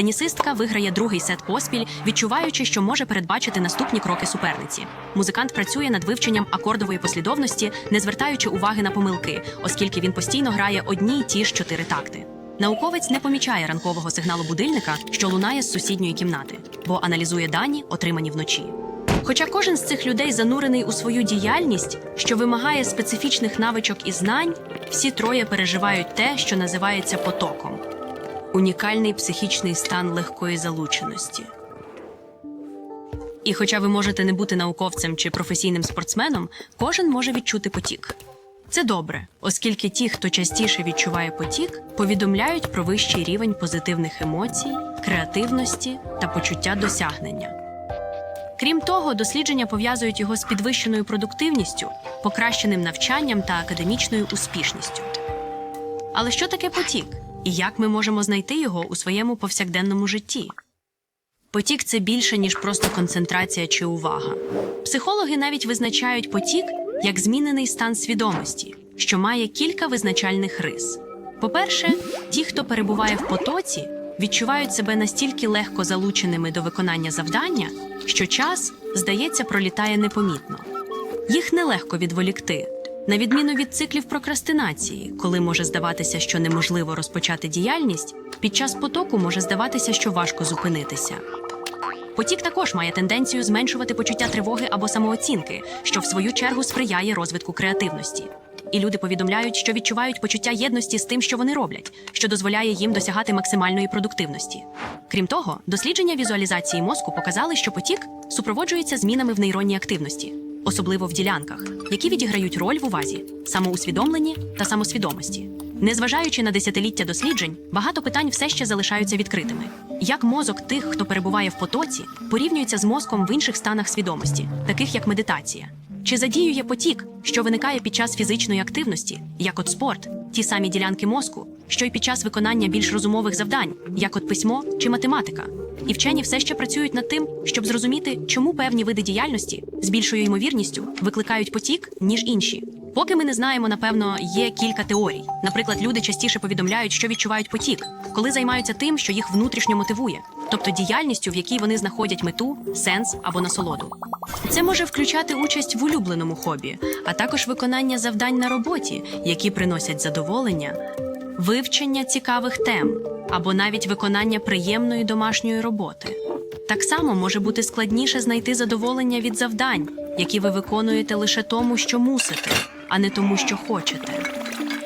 Тенісистка виграє другий сет поспіль, відчуваючи, що може передбачити наступні кроки суперниці. Музикант працює над вивченням акордової послідовності, не звертаючи уваги на помилки, оскільки він постійно грає одні й ті ж чотири такти. Науковець не помічає ранкового сигналу будильника, що лунає з сусідньої кімнати, бо аналізує дані, отримані вночі. Хоча кожен з цих людей занурений у свою діяльність, що вимагає специфічних навичок і знань, всі троє переживають те, що називається потоком унікальний психічний стан легкої залученості. І хоча ви можете не бути науковцем чи професійним спортсменом, кожен може відчути потік. Це добре, оскільки ті, хто частіше відчуває потік, повідомляють про вищий рівень позитивних емоцій, креативності та почуття досягнення. Крім того, дослідження пов'язують його з підвищеною продуктивністю, покращеним навчанням та академічною успішністю. Але що таке потік? І як ми можемо знайти його у своєму повсякденному житті? Потік це більше, ніж просто концентрація чи увага. Психологи навіть визначають потік як змінений стан свідомості, що має кілька визначальних рис. По-перше, ті, хто перебуває в потоці, відчувають себе настільки легко залученими до виконання завдання, що час, здається, пролітає непомітно. Їх нелегко відволікти, на відміну від циклів прокрастинації, коли може здаватися, що неможливо розпочати діяльність, під час потоку може здаватися, що важко зупинитися. Потік також має тенденцію зменшувати почуття тривоги або самооцінки, що в свою чергу сприяє розвитку креативності. І люди повідомляють, що відчувають почуття єдності з тим, що вони роблять, що дозволяє їм досягати максимальної продуктивності. Крім того, дослідження візуалізації мозку показали, що потік супроводжується змінами в нейронній активності, особливо в ділянках, які відіграють роль в увазі, самоусвідомленні та самосвідомості. Незважаючи на десятиліття досліджень, багато питань все ще залишаються відкритими. Як мозок тих, хто перебуває в потоці, порівнюється з мозком в інших станах свідомості, таких як медитація? Чи задіює потік, що виникає під час фізичної активності, як от спорт, ті самі ділянки мозку, що й під час виконання більш розумових завдань, як от письмо чи математика? І вчені все ще працюють над тим, щоб зрозуміти, чому певні види діяльності з більшою ймовірністю викликають потік, ніж інші. Поки ми не знаємо, напевно, є кілька теорій. Наприклад, люди частіше повідомляють, що відчувають потік, коли займаються тим, що їх внутрішньо мотивує, тобто діяльністю, в якій вони знаходять мету, сенс або насолоду. Це може включати участь в улюбленому хобі, а також виконання завдань на роботі, які приносять задоволення, вивчення цікавих тем або навіть виконання приємної домашньої роботи. Так само може бути складніше знайти задоволення від завдань, які ви виконуєте лише тому, що мусите, а не тому, що хочете.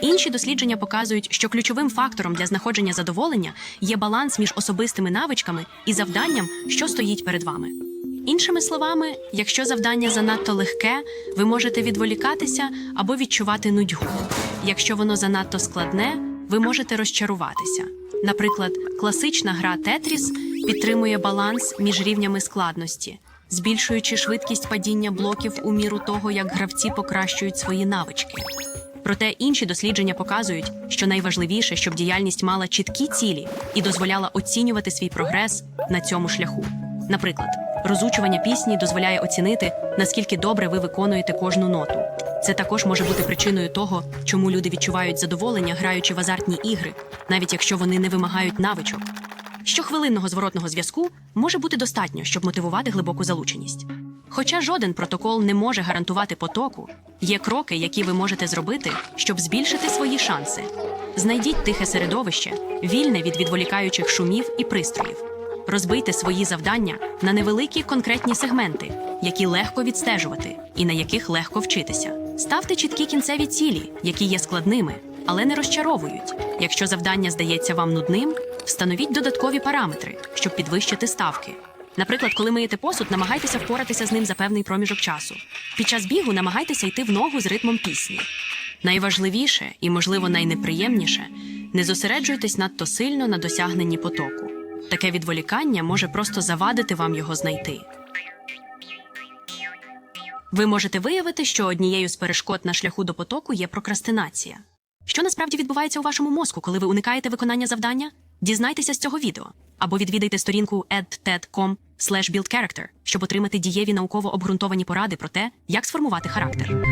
Інші дослідження показують, що ключовим фактором для знаходження задоволення є баланс між особистими навичками і завданням, що стоїть перед вами. Іншими словами, якщо завдання занадто легке, ви можете відволікатися або відчувати нудьгу. Якщо воно занадто складне, ви можете розчаруватися. Наприклад, класична гра Тетріс підтримує баланс між рівнями складності, збільшуючи швидкість падіння блоків у міру того, як гравці покращують свої навички. Проте інші дослідження показують, що найважливіше, щоб діяльність мала чіткі цілі і дозволяла оцінювати свій прогрес на цьому шляху. Наприклад, розучування пісні дозволяє оцінити, наскільки добре ви виконуєте кожну ноту. Це також може бути причиною того, чому люди відчувають задоволення, граючи в азартні ігри, навіть якщо вони не вимагають навичок. Щохвилинного зворотного зв'язку може бути достатньо, щоб мотивувати глибоку залученість. Хоча жоден протокол не може гарантувати потоку, є кроки, які ви можете зробити, щоб збільшити свої шанси. Знайдіть тихе середовище, вільне від відволікаючих шумів і пристроїв. Розбийте свої завдання на невеликі конкретні сегменти, які легко відстежувати і на яких легко вчитися. Ставте чіткі кінцеві цілі, які є складними, але не розчаровують. Якщо завдання здається вам нудним, встановіть додаткові параметри, щоб підвищити ставки. Наприклад, коли миєте посуд, намагайтеся впоратися з ним за певний проміжок часу. Під час бігу намагайтеся йти в ногу з ритмом пісні. Найважливіше і, можливо, найнеприємніше не зосереджуйтесь надто сильно на досягненні потоку. Таке відволікання може просто завадити вам його знайти. Ви можете виявити, що однією з перешкод на шляху до потоку є прокрастинація. Що насправді відбувається у вашому мозку, коли ви уникаєте виконання завдання? Дізнайтеся з цього відео або відвідайте сторінку edted.com buildcharacter, щоб отримати дієві науково обґрунтовані поради про те, як сформувати характер.